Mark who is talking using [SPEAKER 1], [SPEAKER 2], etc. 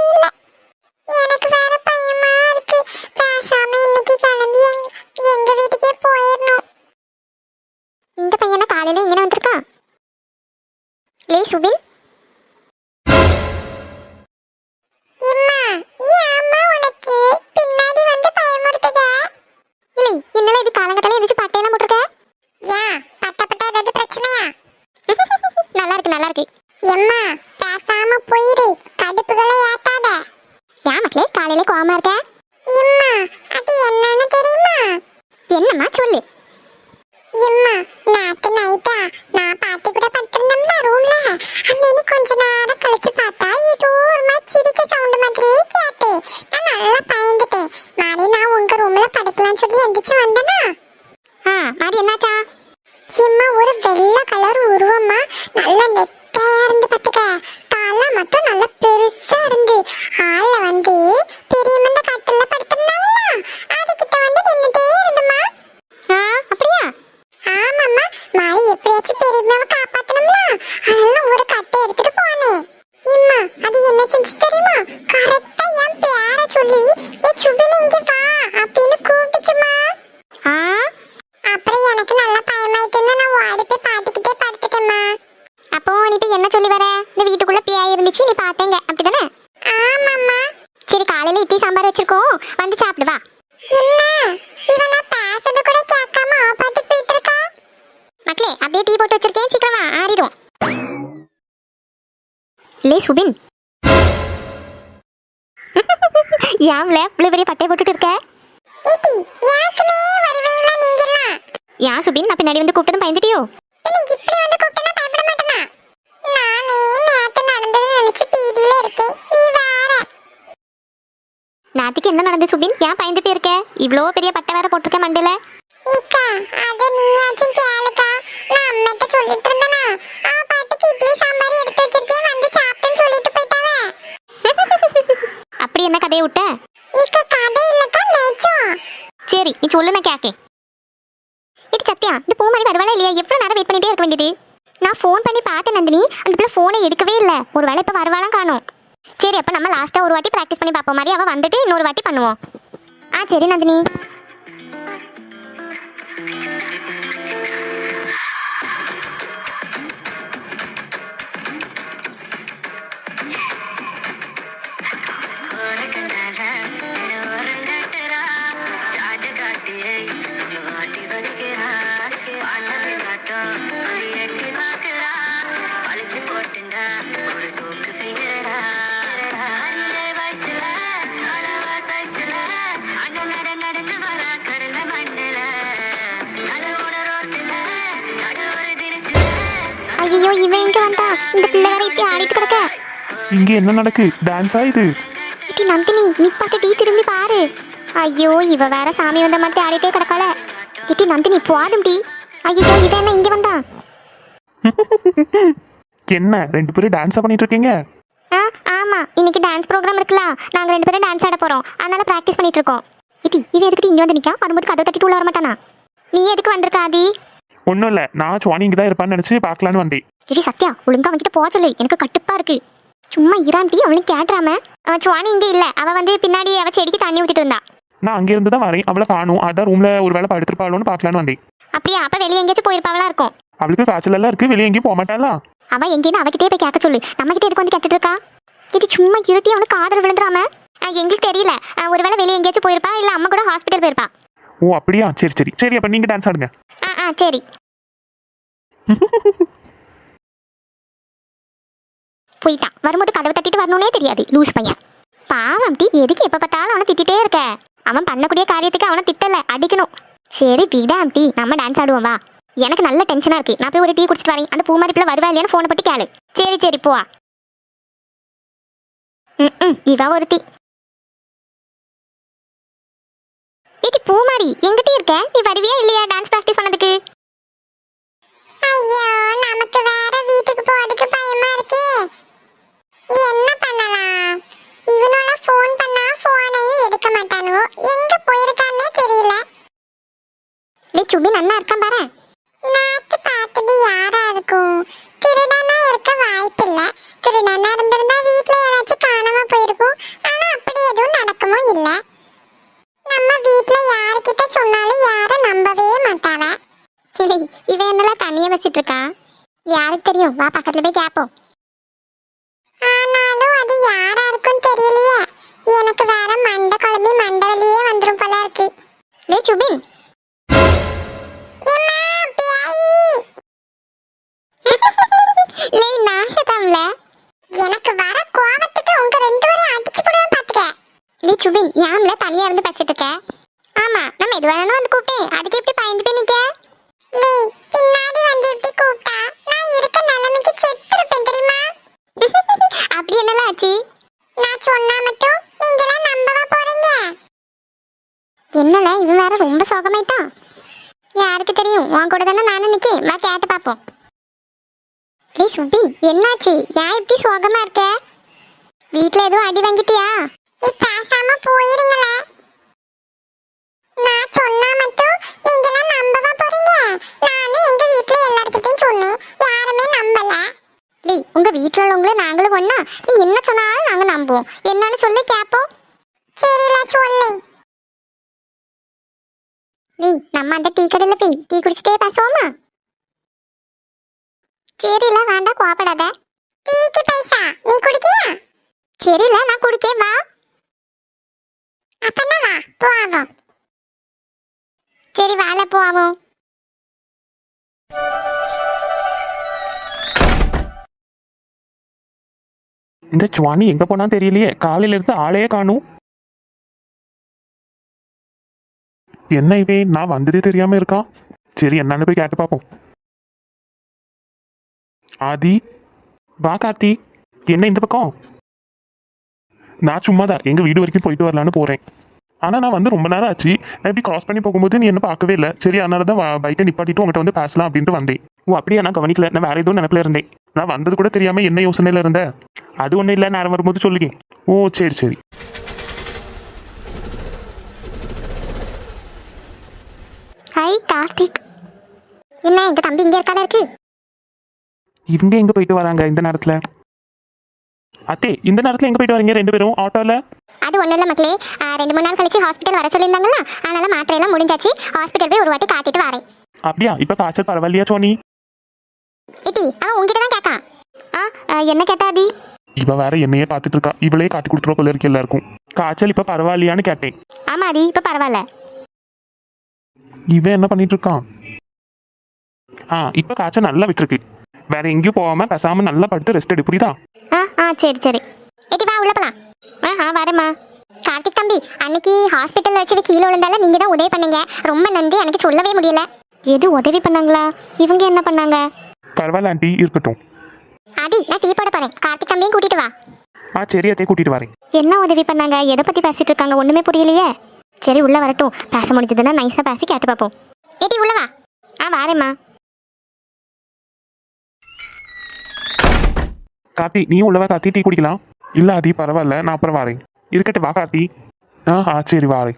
[SPEAKER 1] யாருன்னே எனக்கு வேற பயமா இருக்கு. பேசாம இன்னைக்கு கிளம்பி எங்க- வீட்டுக்கே போயிடணும். இந்த பையனை காலையில இங்கே லே சுபின். கோவமா இருக்க? இம்மா அது என்னன்னு தெரியுமா? என்னம்மா சொல்லு. இம்மா நேத்து நைட்டா நான் பாட்டி கூட படுத்திருந்தோம்ல ரூம்ல அன்னைக்கு கொஞ்ச நேரம் கழிச்சு பார்த்தா ஏதோ ஒரு மாதிரி சிரிக்க சவுண்ட் மாதிரியே கேட்டு. நான் நல்லா பயந்துட்டேன். மாறி நான் உங்க ரூம்ல படுக்கலாம்னு சொல்லி எந்திரிச்சு வந்தேனா? ஆ மாறி என்னாச்சா? இம்மா ஒரு வெள்ளை கலர் உருவமா நல்ல நெட்டையா இருந்து பாத்துக்க தலை மட்டும் நல்ல பெருசா இருந்து ஆள்ல வந்து பெரியமந்த கட்டில படுத்திருந்தாங்களா அதுகிட்ட வந்து நின்னுட்டே இருந்துமா ஆ அப்படியா ஆமாம்மா மாறி எப்படியாச்சும் பெரியம்மாவை காப்பாத்தணும்ல அதனால ஒரு கட்டை எடுத்துட்டு போனேன் இம்மா அது என்ன செஞ்சு தெரியுமா கரெக்டா என் பேரை சொல்லி ஏ சுபின் இங்க வா அப்படின்னு கூப்பிட்டுச்சுமா ஆ அப்புறம் எனக்கு நல்லா பயமாயிட்டுன்னு நான் ஓடி போய் பாட்டிக்கிட்டே படுத்துட்டேம்மா அப்போ நீ போய் என்ன சொல்லி வர இந்த வீட்டுக்குள்ள பியாய் இருந்துச்சு நீ பார்த்தேங்க அப்படிதானே ஆமாம்மா சரி காலையில இட்லி சாம்பார் வச்சிருக்கோம் வந்து சாப்பிடு வா என்ன இவன் நான் பேசுறது கூட கேட்காம அவ பாட்டு போயிட்டு இருக்கா மக்களே அப்படியே டீ போட்டு வச்சிருக்கேன் சீக்கிரமா ஆறிடும் லே சுபின். யாம்ல இவ்வளவு பெரிய பட்டை போட்டுட்டு இருக்க? யா சுபின் நான் பின்னாடி வந்து கூப்பிட்டதும் பயந்துட்டியோ? நாத்துக்கு என்ன நடந்து சுபின்? ஏன் பயந்து போயிருக்க? இவ்ளோ பெரிய பட்டை வேற போட்டிருக்க மண்டல இக்கா அத நீயாச்சும் கேளுக்கா. நான் அம்மிட்ட சொல்லிட்டு இருந்தனா? அவ பாட்டுக்கு இட்லி சாம்பார் எடுத்து வச்சிருக்கேன் வந்து சாப்பிட்டேன்னு சொல்லிட்டு போயிட்டாவே அப்படி என்ன கதையை விட்ட? சரி நீ சொல்லு நான் கேக்கேன். இது சத்யா இந்த பூ மாதிரி வருவாளா இல்லையா? எவ்வளவு நேரம் வெயிட் பண்ணிட்டே இருக்க வேண்டியது? நான் ஃபோன் பண்ணி பார்த்தேன் நந்தினி. அந்த பிள்ளை ஃபோனை எடுக்கவே இல்லை. ஒரு வேளை இப்போ வருவாளாம் காணும். சரி அப்போ நம்ம லாஸ்ட்டாக ஒரு வாட்டி ப்ராக்டிஸ் பண்ணி பார்ப்போம். மாதிரி அவள் வந்துட்டு இன்னொரு வாட்டி பண்ணுவோம். ஆ சரி நந்தினி. ஐயோ இவன் இங்கே வந்தா? இந்த பிள்ளை வேற இப்படி ஆடிட்டு கிடக்க?
[SPEAKER 2] இங்க என்ன நடக்கு? டான்ஸா இது?
[SPEAKER 1] இட்டி நந்தினி நிப்பாட்டு டீ திரும்பி பாரு. ஐயோ இவ வேற சாமி வந்த மாதிரி ஆடிட்டே கிடக்கால இட்டி நந்தினி போதும் டீ. ஐயோ இவன் என்ன இங்க வந்தா?
[SPEAKER 2] என்ன ரெண்டு பேரும் டான்ஸா பண்ணிட்டு இருக்கீங்க
[SPEAKER 1] ஆ ஆமா. இன்னைக்கு டான்ஸ் ப்ரோக்ராம் இருக்குல்ல. நாங்க ரெண்டு பேரும் டான்ஸ் ஆட போறோம். அதனால பிராக்டிஸ் பண்ணிட்டு இருக்கோம் இட்டி இவன் எதுக்கு இங்க வந்து நிக்கா வரும்போது கதை தட்டிட்டு உள்ள வர மாட்டானா நீ எதுக்கு வந்திருக்க ஆதி
[SPEAKER 2] ஒன்றும் இல்லை நான் சுவானி இங்கே தான் இருப்பான்னு நினச்சி பார்க்கலான்னு வந்தேன்.
[SPEAKER 1] இடி சத்யா ஒழுங்கா அவன்கிட்ட போக சொல்லு. எனக்கு கட்டுப்பா இருக்கு. சும்மா இராம் டீ அவளும் கேட்டுறாம. அவன் சுவானி இங்க இல்ல. அவ வந்து பின்னாடி அவ செடிக்கு தண்ணி ஊத்திட்டு இருந்தா.
[SPEAKER 2] நான் அங்கே இருந்து தான் வரேன். அவளை காணும். அதான் ரூமில் ஒரு வேலை படுத்துருப்பாளோன்னு பார்க்கலான்னு வந்தேன்.
[SPEAKER 1] அப்படியா? அப்ப வெளியே எங்கேயாச்சும் போயிருப்பாவளா இருக்கும்?
[SPEAKER 2] அவளுக்கு காய்ச்சல் எல்லாம் இருக்கு. வெளியே எங்கேயும் போக மாட்டாளா
[SPEAKER 1] அவ எங்கேன்னு அவகிட்டே போய் கேட்க சொல்லு. நம்ம கிட்ட எதுக்கு வந்து கேட்டுட்டு இருக்கா? இது சும்மா இருட்டி அவனுக்கு விழுந்துராம அஹ் எங்களுக்கு தெரியல. ஒருவேளை வெளியே எங்கேயாச்சும் போயிருப்பா இல்ல அம்மா கூட ஹாஸ்பிட்டல் போயிருப்பா?
[SPEAKER 2] ஓ அப்படியா? சரி சரி. சரி அப்போ நீங்கள் டான்ஸ் ஆடுங்க.
[SPEAKER 1] ஆ ஆ சரி. போயிட்டான். வரும்போது கதவை தட்டிட்டு வரணும்னே தெரியாது. லூஸ் பையன். பாவம் டி எதுக்கு எப்ப பார்த்தாலும் அவனை திட்டிட்டே இருக்க? அவன் பண்ணக்கூடிய காரியத்துக்கு அவனை திட்டல அடிக்கணும். சரி விடாம் டி. நம்ம டான்ஸ் ஆடுவோம் வா. எனக்கு நல்ல டென்ஷனா இருக்கு. நான் போய் ஒரு டீ குடிச்சிட்டு வரேன். அந்த பூமாரி பிள்ளை வருவா இல்லையான்னு போனை பட்டு கேளு. சரி சரி போவா ம் ம் இவ ஒருத்தி. இது பூமாரி எங்கிட்ட இருக்க? நீ வருவியா இல்லையா டான்ஸ் பிராக்டிஸ் பண்ணதுக்கு ஐயோ நமக்கு வேற வீட்டுக்கு போறதுக்கு பயமா இருக்கே. என்ன பண்ணலாம்? சொன்னாலும் யாரும் நம்பவே மாட்டாவ. இவ என்னெல்லாம் தனியா வசிட்டு இருக்கா யாருக்கு தெரியும்? வா பக்கத்துல போய் கேப்போம். ஆனாலும் அது யாரா இருக்கும்னு தெரியலையே. எனக்கு வேற மண்டை குழம்பி மண்டை வலியே வந்துடும் போல இருக்கு. லே சுபின். எனக்கு வர கோபத்துக்கு உங்க ரெண்டு பேரும் அடிச்சு போடுவேன் பாத்துக்க. லீ சுபின் யாம்ல தனியா இருந்து பேசிட்டு இருக்க? ஆமா நான் மெதுவா தானே வந்து கூப்பிட்டேன். அதுக்கு எப்படி பயந்து போய் நிக்க. லே பின்னாடி வந்து எப்படி கூப்பிட்டா நான் இருக்க நிலைமைக்கு செத்துருப்பேன் தெரியுமா? அப்படி என்னலாம் ஆச்சு? நான் சொன்னா மட்டும் நீங்களாம் நம்பவா போறீங்க? என்னல இவன் வேற ரொம்ப சோகமாயிட்டான். யாருக்கு தெரியும்? உன் கூட தானே நானும் நிக்கேன். வா கேட்டு பாப்போம். ஏ சுபின் என்னாச்சு? ஏன் இப்படி சோகமா இருக்க? வீட்ல எதுவும் அடி வாங்கிட்டியா? நீ பேசாம போயிருங்களே. நான் சொன்னா மட்டும் நீங்களாம் நம்பவா போறீங்க? நானும் எங்க வீட்ல எல்லார்கிட்டயும் சொன்னேன். யாருமே நம்பல. லீ உங்க வீட்ல உள்ளவங்கள நாங்களும் ஒண்ணா? நீ என்ன சொன்னாலும் நாங்க நம்புவோம். என்னன்னு சொல்லி கேப்போம். சரில சொல்லு. லீ நம்ம அந்த டீ கடையில போய் டீ குடிச்சிட்டே பேசுவோமா? சரில வேண்டாம் கோபப்படாத டீக்கு பைசா நீ குடிக்கியா சரில நான் குடிக்கேன் வா. அப்பனா வா போவோம். சரி வாழ போவோம்.
[SPEAKER 2] இந்த சுவானி எங்க போனா தெரியலையே. காலையில இருந்து ஆளையே காணும். என்ன இவன் நான் வந்ததே தெரியாம இருக்கான் சரி என்னன்னு போய் கேட்டு பார்ப்போம். ஆதி வா கார்த்தி. என்ன இந்த பக்கம்? நான் சும்மாதான். எங்க வீடு வரைக்கும் போயிட்டு வரலான்னு போறேன். ஆனா நான் வந்து ரொம்ப நேரம் ஆச்சு. நான் இப்படி கிராஸ் பண்ணி போகும்போது நீ என்ன பார்க்கவே இல்லை. சரி அதனால தான் பைக்கை நிப்பாட்டிட்டு உங்கள்கிட்ட வந்து பேசலாம் அப்படின்ட்டு வந்தேன். ஓ அப்படியே? நான் கவனிக்கல. நான் வேற எதுவும் நினைப்பில இருந்தேன். நான் வந்தது கூட தெரியாம என்ன யோசனையில இருந்தேன் அது ஒன்றும் இல்லை. நேரம் வரும்போது சொல்லுங்க. ஓ சரி சரி.
[SPEAKER 1] ஹை கார்த்திக். என்ன எங்க தம்பி இங்க இருக்கால இருக்கு?
[SPEAKER 2] இவங்க எங்க போயிட்டு வராங்க? இந்த நேரத்துல. அத்தே இந்த நேரத்துல எங்க போயிட்டு வரீங்க? ரெண்டு பேரும்? ஆட்டோல?
[SPEAKER 1] அது ஒன்றும் இல்லை மக்களே. ரெண்டு மூணு நாள் கழிச்சு ஹாஸ்பிட்டல் வர சொல்லியிருந்தாங்களா அதனால மாத்திரையெல்லாம் முடிஞ்சாச்சு. ஹாஸ்பிட்டல் போய் ஒரு வாட்டி காட்டிட்டு வரேன்.
[SPEAKER 2] அப்படியா? இப்ப காய்ச்சல் பரவாயில்லையா சோனி?
[SPEAKER 1] இட்டி அவன் உங்ககிட்ட தான் கேட்கான் ஆ ஆ, என்ன கேட்டா அதி
[SPEAKER 2] இவ வேற என்னையே பார்த்துட்டு இருக்கா இவளே காட்டி கொடுத்துருவா போல இருக்கு எல்லாருக்கும். காய்ச்சல் இப்ப பரவாயில்லையான்னு கேட்டேன்.
[SPEAKER 1] ஆமா அதி இப்போ பரவாயில்ல.
[SPEAKER 2] இவன் என்ன பண்ணிட்டு இருக்கான் ஆ இப்ப காய்ச்சல் நல்லா விட்டுருக்கு. வேற எங்கேயும் போகாம பேசாம நல்லா படுத்து ரெஸ்ட் எடு புரியுதா?
[SPEAKER 1] ஆ ஆ சரி சரி. இட்டி வா உள்ள போலாம். ஆ வரேம்மா. கார்த்திக் தம்பி அன்னைக்கு ஹாஸ்பிட்டல்ல வச்சு கீழே விழுந்தால நீங்க தான் உதவி பண்ணீங்க. ரொம்ப நன்றி எனக்கு சொல்லவே முடியல. எது உதவி பண்ணாங்களா? இவங்க என்ன பண்ணாங்க?
[SPEAKER 2] பரவாயில்ல ஆண்டி இருக்கட்டும்.
[SPEAKER 1] ஆதி நான் டீ போட போறேன். கார்த்திக் தம்பியும் கூட்டிட்டு வா.
[SPEAKER 2] ஆ சரி அத்தையே கூட்டிட்டு வரேன்.
[SPEAKER 1] என்ன உதவி பண்ணாங்க? எதை பத்தி பேசிட்டு இருக்காங்க? ஒண்ணுமே புரியலையே. சரி உள்ள வரட்டும். பேச முடிஞ்சதுன்னா நைஸா பேசி கேட்டு பார்ப்போம் ஏடி உள்ள வா. ஆ வாரேம்மா.
[SPEAKER 2] கார்த்தி நீ உள்ளவா கார்த்தி டீ குடிக்கலாம். இல்லை அதி பரவாயில்ல நான் அப்புறம் வரேன். இருக்கட்டும் வா கார்த்தி. ஆ ஆ சரி வாரேன்.